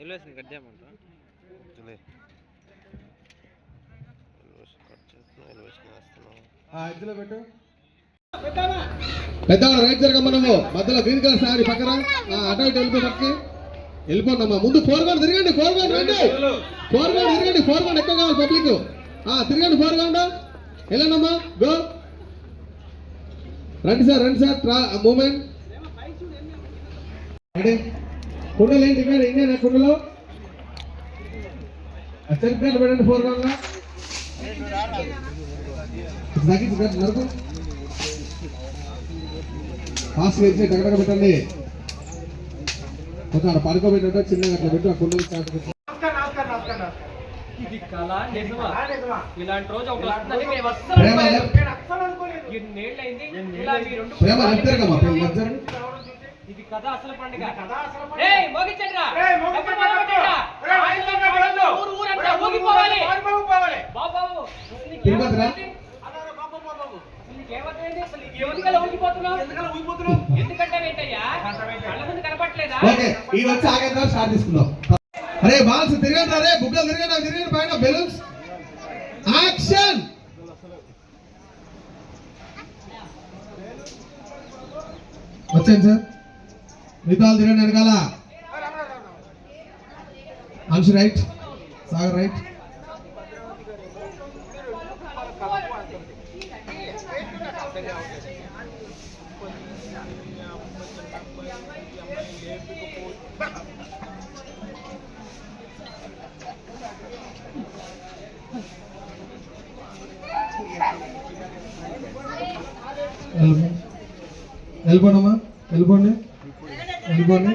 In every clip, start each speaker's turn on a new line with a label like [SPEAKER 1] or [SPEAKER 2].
[SPEAKER 1] Elevation cut చేయమంటారా
[SPEAKER 2] ఇందులో పెట్టు. పెద్దవాళ్ళు రైట్ జరగమ్మ నువ్వు. మధ్యలో గ్రీన్ కలర్ సారీ పక్కన. ఆ, అటు ఇటు వెళ్ళిపో పక్కకి. వెళ్ళిపోండమ్మా. ముందు ఫోర్ గౌండ్ తిరగండి ఫోర్ గౌండ్ రండి. ఫోర్ గౌండ్ తిరగండి ఫోర్ గౌండ్ ఎక్కువ కావాలి పబ్లిక్ ఆ తిరగండి ఫోర్ గౌండ్ వెళ్ళండమ్మా గో రండి సార్ రండి సార్. మూమెంట్. రెడీ? కుండలు ఏంటి ఇక్కడ ఇండియన్ కుండలో? పెట్టండి ఫోర్ గౌండ్ తగ్గించి నరకు ఫాస్ట్ వేసి టగటగ పెట్టండి. కొంచెం అక్కడ పడుకోబెట్టినట్టు చిన్నగా అట్లా పెట్టు ఆ కుండలు స్టార్ట్ పెట్టు
[SPEAKER 3] ఇది కళ నిజమా? ఇలాంటి రోజు ఇలా మీ రెండు ఇది కథ అసలు పండుగ. ఏయ్ మోగించండిరా? ఊరు బాబు? అసలు ఎందుకలా ఊగిపోతున్నావు? ఎందుకంటే ఏంటయ్యా కళ్ళ ముందు కనపట్లేదా
[SPEAKER 2] ఓకే ఈ వచ్చి ఆగేద్దాం స్టార్ట్ తీసుకుందాం అరే బాల్స్ తిరగండి అరే బుగ్గలు తిరగండి తిరగండి పైన బెలూన్స్. యాక్షన్! వచ్చాను సార్. నితాలు తిరగండి వెనకాల. Anshu right Sagar right. వెళ్ళిపోండమ్మా వెళ్ళిపోండి వెళ్ళిపోండి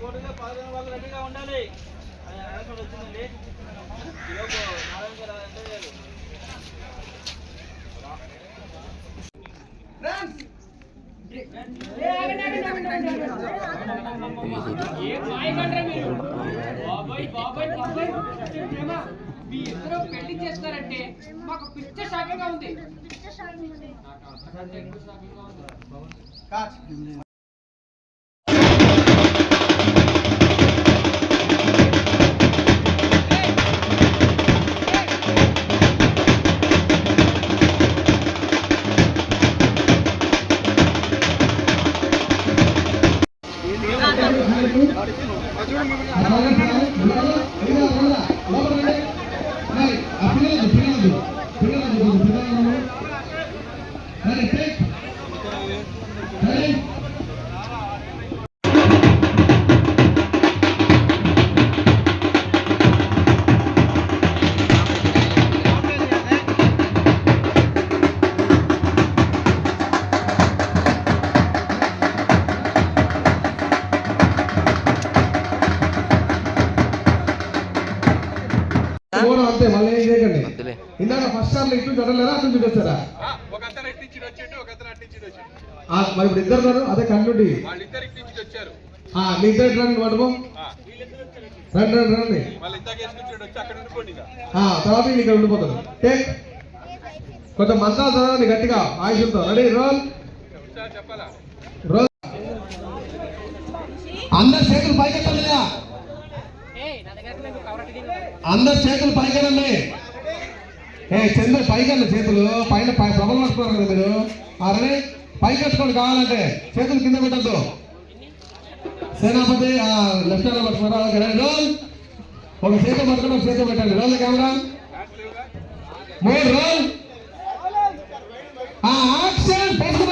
[SPEAKER 3] పోటీగా పాల్గొనే వాళ్ళు రెడీగా ఉండాలి అది అనౌన్స్మెంట్ వచ్చిందండి ఈలోపు నారాయణ గారు ఎంటర్ అయ్యారు ఏం మాయకండ్రా మీరు? బాబాయ్, బాబాయ్, బాబాయ్. ప్రేమ, మీ ఇద్దరు పెళ్ళి చేస్తారంటే మాకు పిచ్చ షాకింగ్గా ఉంది আমাদের
[SPEAKER 2] పోవడం అంతే మళ్ళీ ఏం చేయకండి. ఇందాక ఫస్ట్ సార్లు ఇటు చదవలేరా అటు ఆ, మరి ఇప్పుడు ఇద్దరు ఉన్నారు అదే కన్నుండి. మీ ఇద్దరు రండి పట్టుకో రండి రండి రండి. తర్వాత ఇక్కడ ఉండిపోతారు టేక్ కొంచెం మంత్రాలు చదవండి గట్టిగా ఆయుషులతో. రెడీ రోల్ రోల్ అందరు చేతులు పైకెత్తండిగా అందరు చేతులు పైకెనండి. ఏ చంద్ర పైకెళ్ళి చేతులు. పైన పై వస్తున్నారు పట్టుకున్నారు కదా మీరు? అరే పైకెట్టుకోండి కావాలంటే. చేతులు కింద పెట్టద్దు. సేనాపతి లెఫ్ట్ హ్యాండ్ పట్టుకున్నారు? రోల్. ఒక చేతులు పట్టుకుని ఒక చేతులు పెట్టండి. Roll camera. మూడు రోల్. యాక్షన్.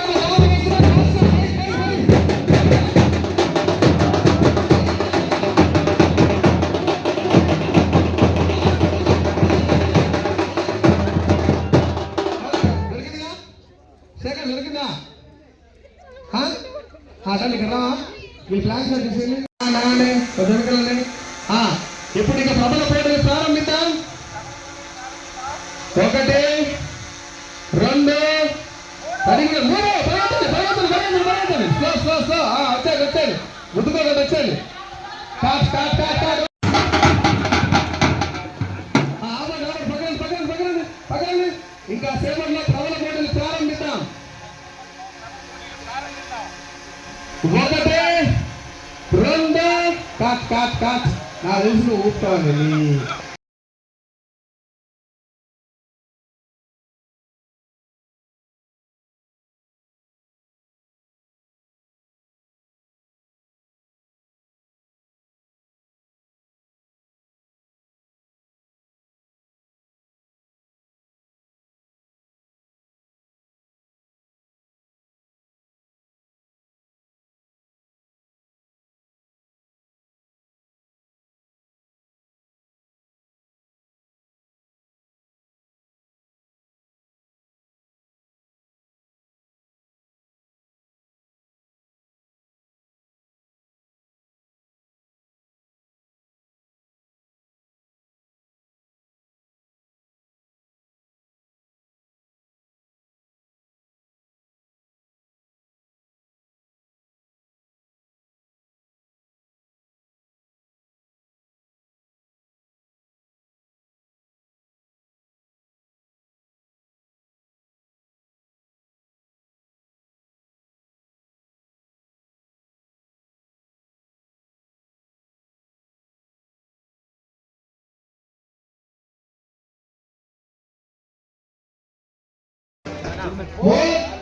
[SPEAKER 2] నానే కాట్ కాట్ నా తెలుసు
[SPEAKER 4] ఊపుతాను Boa!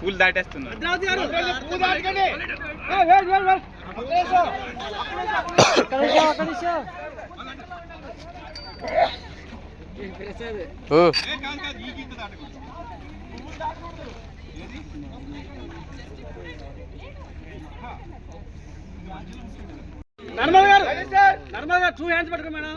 [SPEAKER 3] పూలు దాటేస్తున్నారు.
[SPEAKER 5] నర్మల్ గారు నర్మల్ గారు టూ హ్యాండ్స్ పట్టుకో మేడం.